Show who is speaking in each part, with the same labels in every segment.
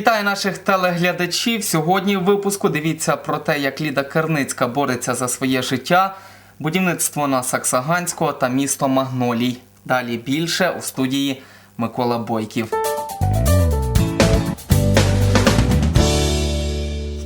Speaker 1: Вітаю наших телеглядачів. Сьогодні в випуску дивіться про те, як Ліда Керницька бореться за своє життя, будівництво на Саксаганського та місто Магнолій. Далі більше у студії Микола Бойків.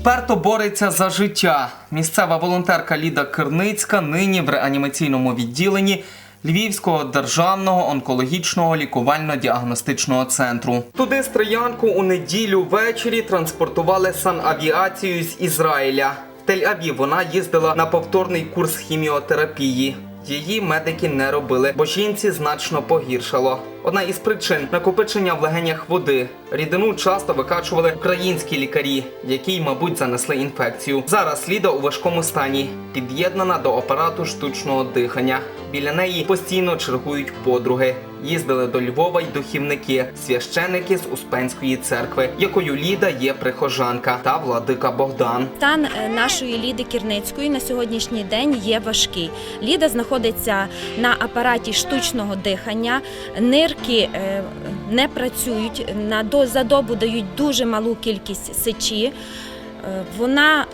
Speaker 1: Вперто бореться за життя. Місцева волонтерка Ліда Керницька нині в реанімаційному відділенні Львівського державного онкологічного лікувально-діагностичного центру. Туди стріянку у неділю ввечері транспортували санавіацією з Ізраїля. В Тель-Авів вона їздила на повторний курс хіміотерапії. Її медики не робили, бо жінці значно погіршало. Одна із причин накопичення в легенях води. Рідину часто викачували українські лікарі, які, мабуть, занесли інфекцію. Зараз Ліда у важкому стані, під'єднана до апарату штучного дихання. Біля неї постійно чергують подруги. Їздили до Львова й духівники, священики з Успенської церкви, якою Ліда є прихожанка, та владика Богдан.
Speaker 2: Стан е, нашої Ліди Кірницької на сьогоднішній день є важкий. Ліда знаходиться на апараті штучного дихання, нирки е, не працюють, на за добу дають дуже малу кількість сечі. Е, Вона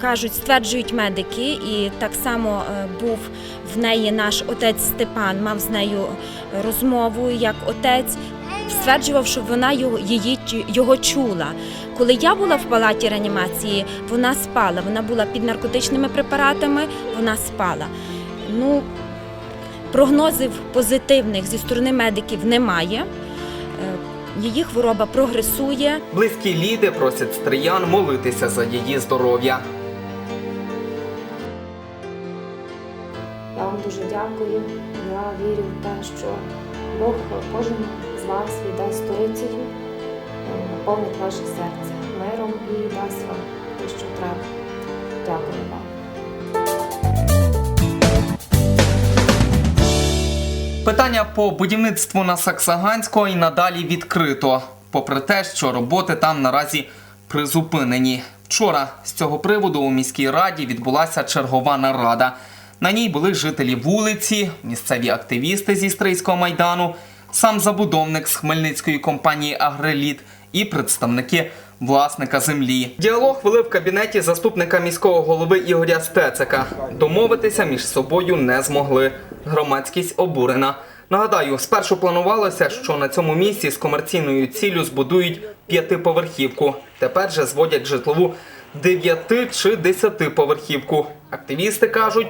Speaker 2: кажуть, стверджують медики, і так само був в неї наш отець Степан, мав з нею розмову як отець. Стверджував, що вона його, її, його чула. Коли я була в палаті реанімації, вона спала. Вона була під наркотичними препаратами, вона спала. Ну, прогнозів позитивних зі сторони медиків немає. Е, Її хвороба прогресує.
Speaker 1: Близькі Ліди просять стриян молитися за її здоров'я.
Speaker 3: Вам дуже дякую. Я вірю в те, що Бог кожен з вас віддасть сторицею, наповнить ваше серце миром і дасть вам те, що треба. Дякую вам.
Speaker 1: Питання по будівництву на Саксаганського і надалі відкрито, попри те, що роботи там наразі призупинені. Вчора з цього приводу у міській раді відбулася чергова нарада. На ній були жителі вулиці, місцеві активісти зі Стрийського майдану, сам забудовник з хмельницької компанії Агреліт і представники власника землі. Діалог вели в кабінеті заступника міського голови Ігоря Стецика. Домовитися між собою не змогли. Громадськість обурена. Нагадаю, спершу планувалося, що на цьому місці з комерційною ціллю збудують п'ятиповерхівку. Тепер же зводять житлову дев'яти чи десятиповерхівку. Активісти кажуть,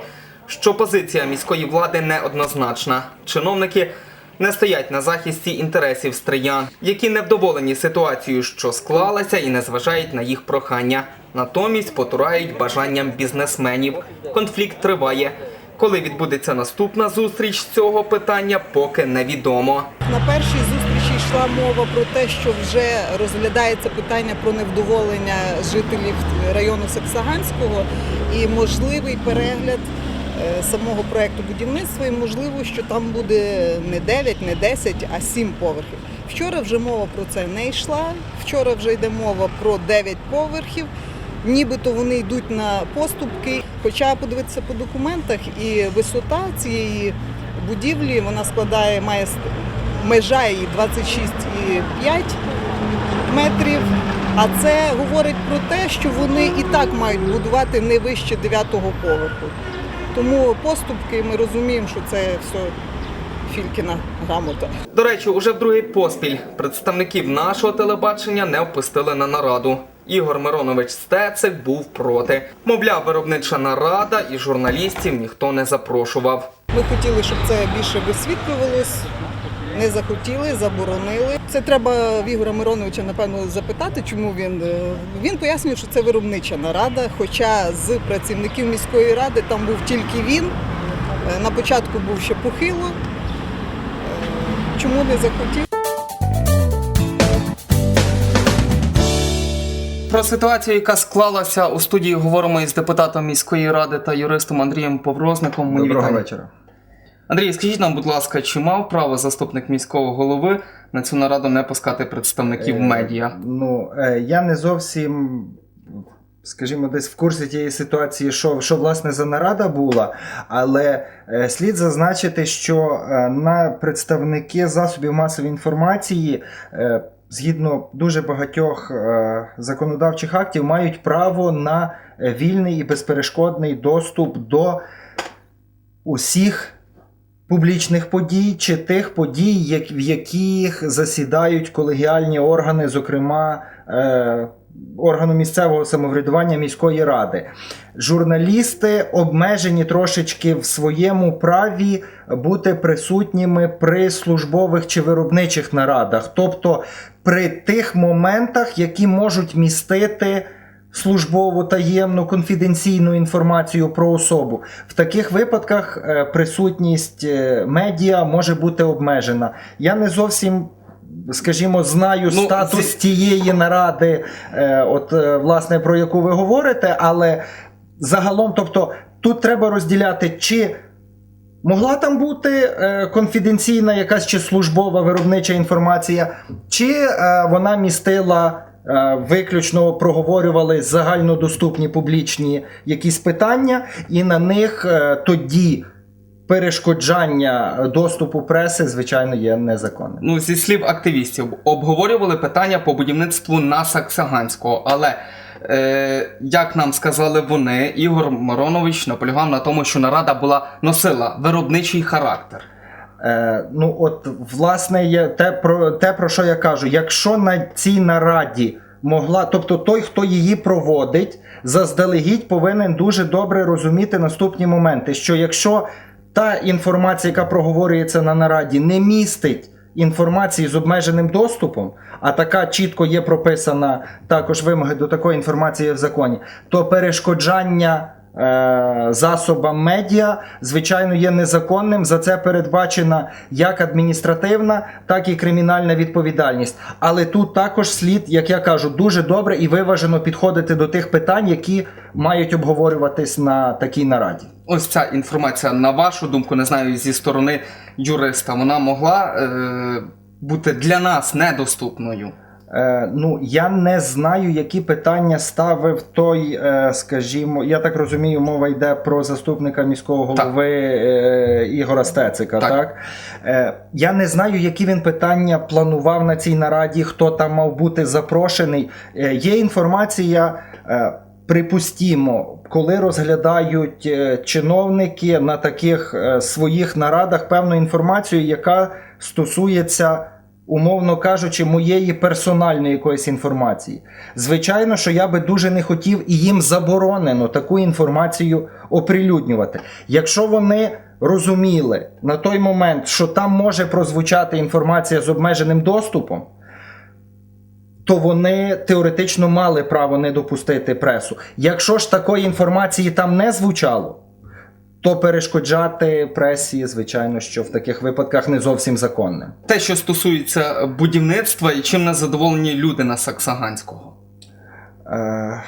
Speaker 1: що позиція міської влади неоднозначна. Чиновники не стоять на захисті інтересів стриян, які невдоволені ситуацією, що склалася, і не зважають на їх прохання. Натомість потурають бажанням бізнесменів. Конфлікт триває. Коли відбудеться наступна зустріч цього питання, поки невідомо.
Speaker 4: На першій зустрічі йшла мова про те, що вже розглядається питання про невдоволення жителів району Саксаганського і можливий перегляд самого проекту будівництва. І можливо, що там буде не 9, не 10, а 7 поверхів. Вчора вже мова про це не йшла. Вчора вже йде мова про 9 поверхів. Нібито вони йдуть на поступки. Хоча подивитися по документах, і висота цієї будівлі вона складає, має межа її 26,5 метрів. А це говорить про те, що вони і так мають будувати не вище 9-го поверху. Тому поступки ми розуміємо, що це все фількіна грамота.
Speaker 1: До речі, уже в другий поспіль представників нашого телебачення не впустили на нараду. Ігор Миронович Стецик був проти. Мовляв, виробнича нарада і журналістів ніхто не запрошував.
Speaker 4: Ми хотіли, щоб це більше висвітлювалось. Не захотіли, заборонили. Це треба в Ігора Мироновича, напевно, запитати, чому він. е, Він пояснює, що це виробнича нарада. Хоча з працівників міської ради там був тільки він. Е, На початку був ще похило. Е, Чому не захотів?
Speaker 1: Про ситуацію, яка склалася у студії, говоримо із депутатом міської ради та юристом Андрієм Поврозником.
Speaker 5: Доброго
Speaker 1: вітання.
Speaker 5: вечора.
Speaker 1: Андрій, скажіть нам, будь ласка, чи мав право заступник міського голови на цю нараду не пускати представників
Speaker 5: Е,
Speaker 1: медіа?
Speaker 5: Ну, е, я не зовсім, скажімо, десь в курсі тієї ситуації, що, що власне за нарада була, але е, слід зазначити, що е, на представники засобів масової інформації. е, згідно дуже багатьох е, законодавчих актів, мають право на вільний і безперешкодний доступ до усіх публічних подій чи тих подій, в яких засідають колегіальні органи, зокрема е, органу місцевого самоврядування міської ради. Журналісти обмежені трошечки в своєму праві бути присутніми при службових чи виробничих нарадах, тобто при тих моментах, які можуть містити службову таємну конфіденційну інформацію про особу. В таких випадках е, присутність е, медіа може бути обмежена. Я не зовсім. Скажімо, знаю
Speaker 1: Ну,
Speaker 5: статус
Speaker 1: зі-
Speaker 5: тієї наради, е, от е, власне про яку ви говорите, але загалом, тобто, тут треба розділяти, чи могла там бути е, конфіденційна якась чи службова виробнича інформація, чи е, вона містила. Е, Виключно проговорювали загальнодоступні публічні якісь питання, і на них е, тоді перешкоджання доступу преси, звичайно, є незаконним.
Speaker 1: Ну, зі слів активістів, обговорювали питання по будівництву на Саксаганського, але. Е, як нам сказали вони, Ігор Миронович наполягав на тому, що нарада була носила виробничий характер.
Speaker 5: Е, ну, от, власне, є те про, те, про що я кажу. Якщо на цій нараді могла, тобто той, хто її проводить, заздалегідь повинен дуже добре розуміти наступні моменти, що якщо та інформація, яка проговорюється на нараді, не містить інформації з обмеженим доступом, а така чітко є прописана також вимоги до такої інформації в законі, то перешкоджання засобам медіа, звичайно, є незаконним. За це передбачена як адміністративна, так і кримінальна відповідальність. Але тут також слід, як я кажу, дуже добре і виважено підходити до тих питань, які мають обговорюватись на такій нараді.
Speaker 1: Ось ця інформація, на вашу думку, не знаю, зі сторони юриста, вона могла е, бути для нас недоступною.
Speaker 5: Е, ну, я не знаю, які питання ставив той, е, скажімо, я так розумію, мова йде про заступника міського голови е, Ігора Стецика. Так.
Speaker 1: Так.
Speaker 5: Е, я не знаю, які він питання планував на цій нараді, хто там мав бути запрошений. Е, є інформація. Е, Припустімо, коли розглядають чиновники на таких своїх нарадах певну інформацію, яка стосується умовно кажучи, моєї персональної якоїсь інформації. Звичайно, що я би дуже не хотів і їм заборонено таку інформацію оприлюднювати. Якщо вони розуміли на той момент, що там може прозвучати інформація з обмеженим доступом, то вони теоретично мали право не допустити пресу. Якщо ж такої інформації там не звучало, то перешкоджати пресі, звичайно, що в таких випадках не зовсім законним.
Speaker 1: Те, що стосується будівництва і чим не задоволені люди на Саксаганського.
Speaker 5: Е,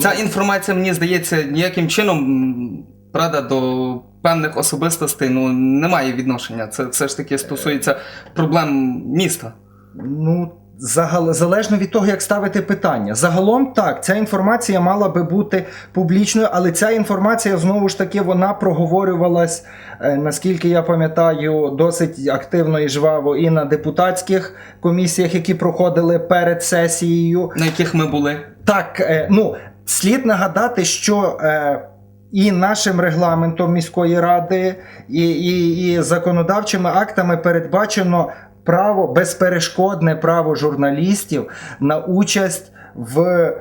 Speaker 1: Ця інформація, мені здається, ніяким чином, правда, до певних особистостей ну, немає відношення. Це все ж таки стосується проблем міста.
Speaker 5: Ну. Залежно від того, як ставити питання. Загалом так, ця інформація мала би бути публічною, але ця інформація знову ж таки вона проговорювалась, е, наскільки я пам'ятаю, досить активно і жваво і на депутатських комісіях, які проходили перед сесією.
Speaker 1: На яких ми були.
Speaker 5: Так, е, ну, слід нагадати, що е, і нашим регламентом міської ради, і, і, і законодавчими актами передбачено право, безперешкодне право журналістів на участь в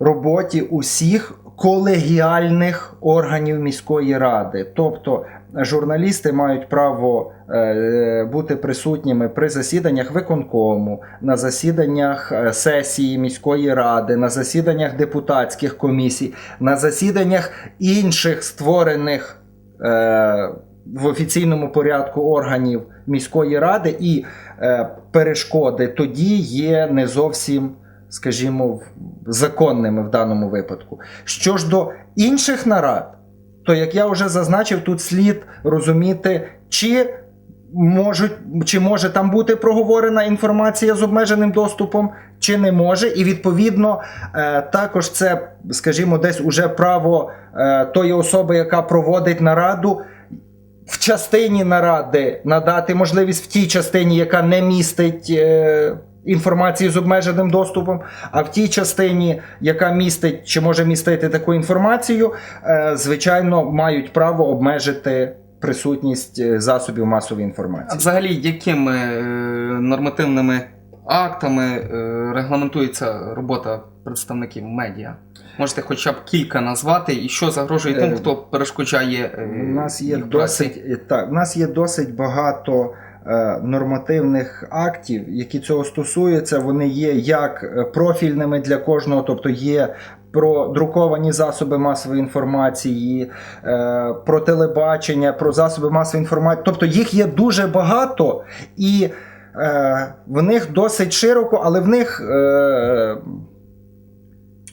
Speaker 5: роботі усіх колегіальних органів міської ради. Тобто журналісти мають право е, бути присутніми при засіданнях виконкому, на засіданнях е, сесії міської ради, на засіданнях депутатських комісій, на засіданнях інших створених. В офіційному порядку органів міської ради і е, перешкоди тоді є не зовсім, скажімо, законними в даному випадку. Що ж до інших нарад, то як я вже зазначив, тут слід розуміти, чи можуть, чи може там бути проговорена інформація з обмеженим доступом, чи не може. І відповідно е, також це, скажімо, десь уже право е, тої особи, яка проводить нараду в частині наради надати можливість в тій частині, яка не містить. Е, Інформації з обмеженим доступом, а в тій частині, яка містить чи може містити таку інформацію, е, звичайно, мають право обмежити присутність е, засобів масової
Speaker 1: А
Speaker 5: інформації.
Speaker 1: взагалі, якими е, нормативними актами е, регламентується робота представників медіа? Можете хоча б кілька назвати, і що загрожує тим,
Speaker 5: Е,
Speaker 1: хто перешкоджає е,
Speaker 5: У нас є досить так, у нас є досить багато нормативних актів, які цього стосуються. Вони є як профільними для кожного, тобто є. Про друковані засоби масової інформації, про телебачення, про засоби масової інформації. Тобто їх є дуже багато, і в них досить широко, але в них е,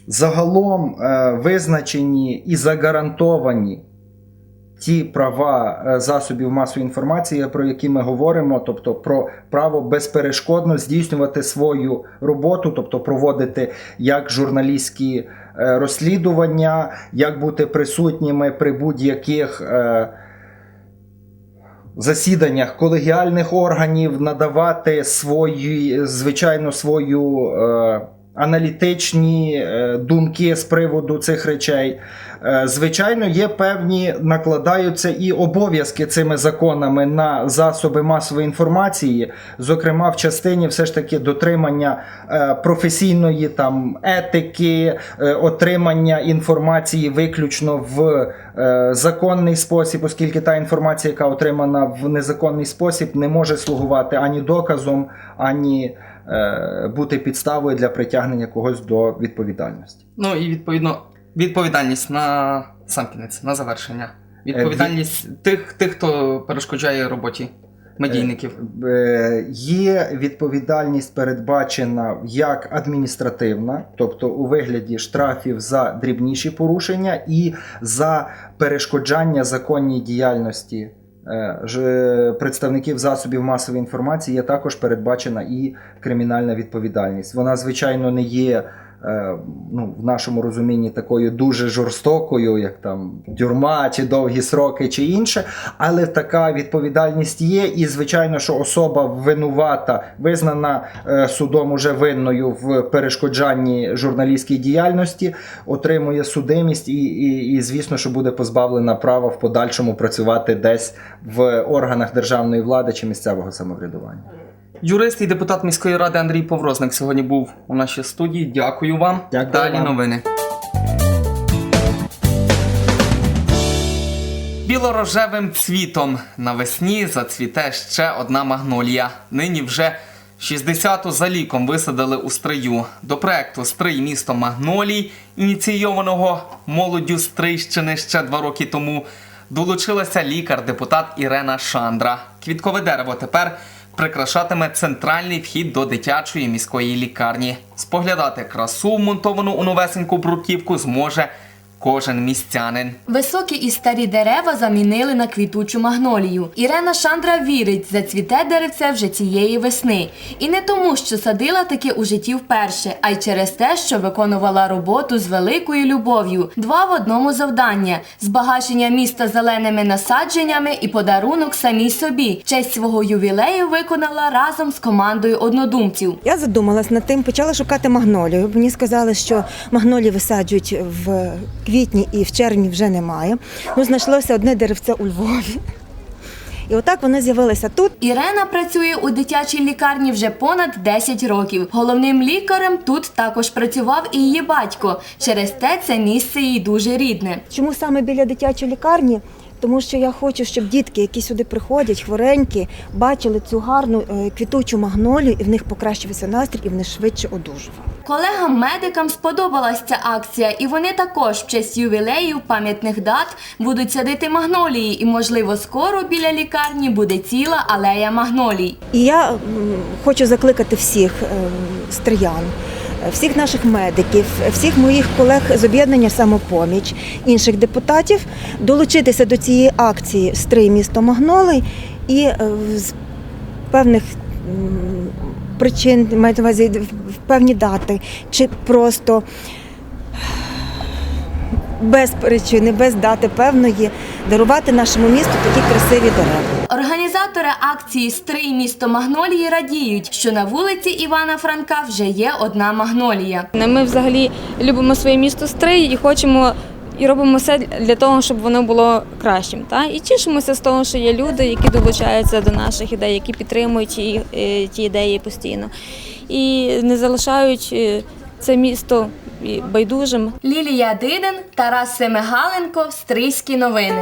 Speaker 5: загалом е, визначені і загарантовані ті права е, засобів масової інформації, про які ми говоримо, тобто про право безперешкодно здійснювати свою роботу, тобто проводити як журналістські е, розслідування, як бути присутніми при будь-яких. Засіданнях колегіальних органів надавати свої, звичайно, свою е, аналітичні е, думки з приводу цих речей. Е, Звичайно, є певні накладаються і обов'язки цими законами на засоби масової інформації, зокрема в частині все ж таки дотримання е, професійної там етики, отримання інформації виключно в законний спосіб, оскільки та інформація, яка отримана в незаконний спосіб, не може слугувати ані доказом, ані бути підставою для притягнення когось до відповідальності.
Speaker 1: Ну і відповідно відповідальність на сам кінець, на завершення. Відповідальність тих, тих, хто перешкоджає роботі медійників.
Speaker 5: Е, Є відповідальність передбачена як адміністративна, тобто у вигляді штрафів за дрібніші порушення і за перешкоджання законній діяльності е, представників засобів масової інформації є також передбачена і кримінальна відповідальність. Вона, звичайно, не є. Е, Ну, в нашому розумінні такою дуже жорстокою, як там тюрма чи довгі сроки, чи інше, але така відповідальність є, і звичайно, що особа винувата, визнана е, судом уже винною в перешкоджанні журналістській діяльності, отримує судимість і, і, і, звісно, що буде позбавлена права в подальшому працювати десь в органах державної влади чи місцевого самоврядування.
Speaker 1: Юрист і депутат міської ради Андрій Поврозник сьогодні був у нашій студії. Дякую вам.
Speaker 5: Дякую
Speaker 1: Далі
Speaker 5: вам.
Speaker 1: новини. Білорожевим цвітом навесні зацвіте ще одна магнолія. Нині вже 60-ту за ліком висадили у стрию. До проекту Стрий місто Магнолій, ініційованого молоддю Стрийщини ще два роки тому, долучилася лікар-депутат Ірена Шандра. Квіткове дерево тепер прикрашатиме центральний вхід до дитячої міської лікарні. Споглядати красу, вмонтовану у новесеньку бруківку, зможе кожен містянин.
Speaker 6: Високі і старі дерева замінили на квітучу магнолію. Ірена Шандра вірить, зацвіте деревце вже цієї весни. І не тому, що садила таке у житті вперше, а й через те, що виконувала роботу з великою любов'ю. Два в одному завдання: збагачення міста зеленими насадженнями і подарунок самій собі. Честь свого ювілею виконала разом з командою однодумців.
Speaker 7: Я задумалась над тим, почала шукати магнолію. Мені сказали, що магнолії висаджують в квітні і в червні вже немає. Ну, знайшлося одне деревце у Львові. І отак вони з'явилися тут.
Speaker 6: Ірена працює у дитячій лікарні вже понад 10 років. Головним лікарем тут також працював і її батько. Через те це місце їй дуже рідне.
Speaker 7: Чому саме біля дитячої лікарні? Тому що я хочу, щоб дітки, які сюди приходять, хворенькі, бачили цю гарну е, квітучу магнолію, і в них покращився настрій, і вони швидше одужували.
Speaker 6: Колегам-медикам сподобалась ця акція, і вони також в честь ювілеїв пам'ятних дат будуть садити магнолії. І, можливо, скоро біля лікарні буде ціла алея магнолій.
Speaker 7: І я хочу закликати всіх е, стриян, е, всіх наших медиків, всіх моїх колег з об'єднання самопоміч, інших депутатів долучитися до цієї акції Стрий місто Магнолий і е, з певних причин, мають на увазі в певні дати, чи просто без причини, без дати певної дарувати нашому місту такі красиві дерева.
Speaker 6: Організатори акції Стрий місто Магнолії радіють, що на вулиці Івана Франка вже є одна магнолія.
Speaker 8: Ми взагалі любимо своє місто Стрий і хочемо і робимо все для того, щоб воно було кращим. Та? І тішимося з того, що є люди, які долучаються до наших ідей, які підтримують ті, е, ті ідеї постійно. І не залишають е, це місто і байдужим.
Speaker 6: Лілія Диден, Тарас Семигаленко, Стрийські новини.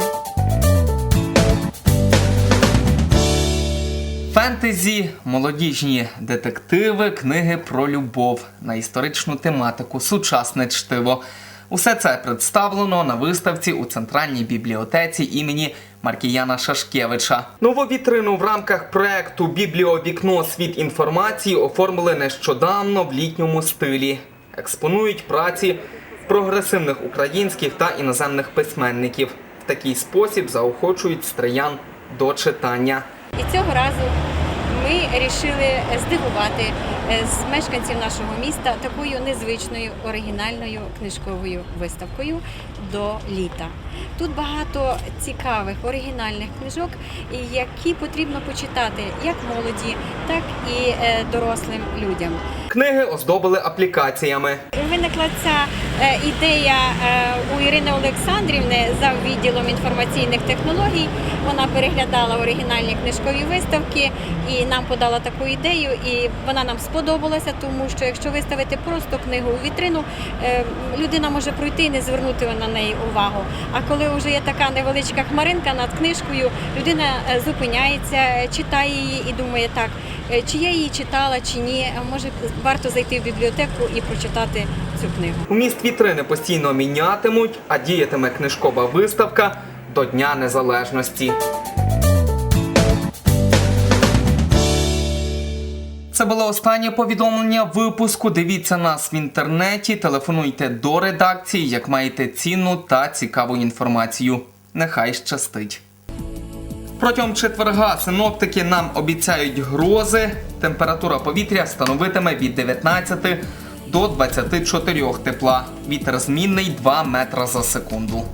Speaker 1: Фентезі, молодіжні детективи, книги про любов на історичну тематику, сучасне чтиво. Усе це представлено на виставці у центральній бібліотеці імені Маркіяна Шашкевича. Нову вітрину в рамках проекту Бібліовікно світ інформації оформили нещодавно в літньому стилі. Експонують праці прогресивних українських та іноземних письменників. В такий спосіб заохочують стриян до читання.
Speaker 9: І цього разу ми вирішили здивувати з мешканців нашого міста такою незвичною оригінальною книжковою виставкою до літа. Тут багато цікавих оригінальних книжок, які потрібно почитати як молоді, так і е, дорослим людям.
Speaker 1: Книги оздобили аплікаціями.
Speaker 9: Виникла ця е, ідея е, у Ірини Олександрівни за відділом інформаційних технологій. Вона переглядала оригінальні книжкові виставки і нам подала таку ідею. І вона нам сподобалася, тому що якщо виставити просто книгу у вітрину, е, людина може пройти і не звернути на неї увагу. А коли вже є така невеличка хмаринка над книжкою, людина е, зупиняється, е, читає її і думає так. Чи я її читала, чи ні, може варто зайти в бібліотеку і прочитати цю книгу.
Speaker 1: Вміст вітрини постійно мінятимуть, а діятиме книжкова виставка до Дня Незалежності. Це було останнє повідомлення випуску. Дивіться нас в інтернеті, телефонуйте до редакції, як маєте цінну та цікаву інформацію. Нехай щастить. Протягом четверга синоптики нам обіцяють грози. Температура повітря становитиме від 19 до 24 тепла. Вітер змінний 2 метра за секунду.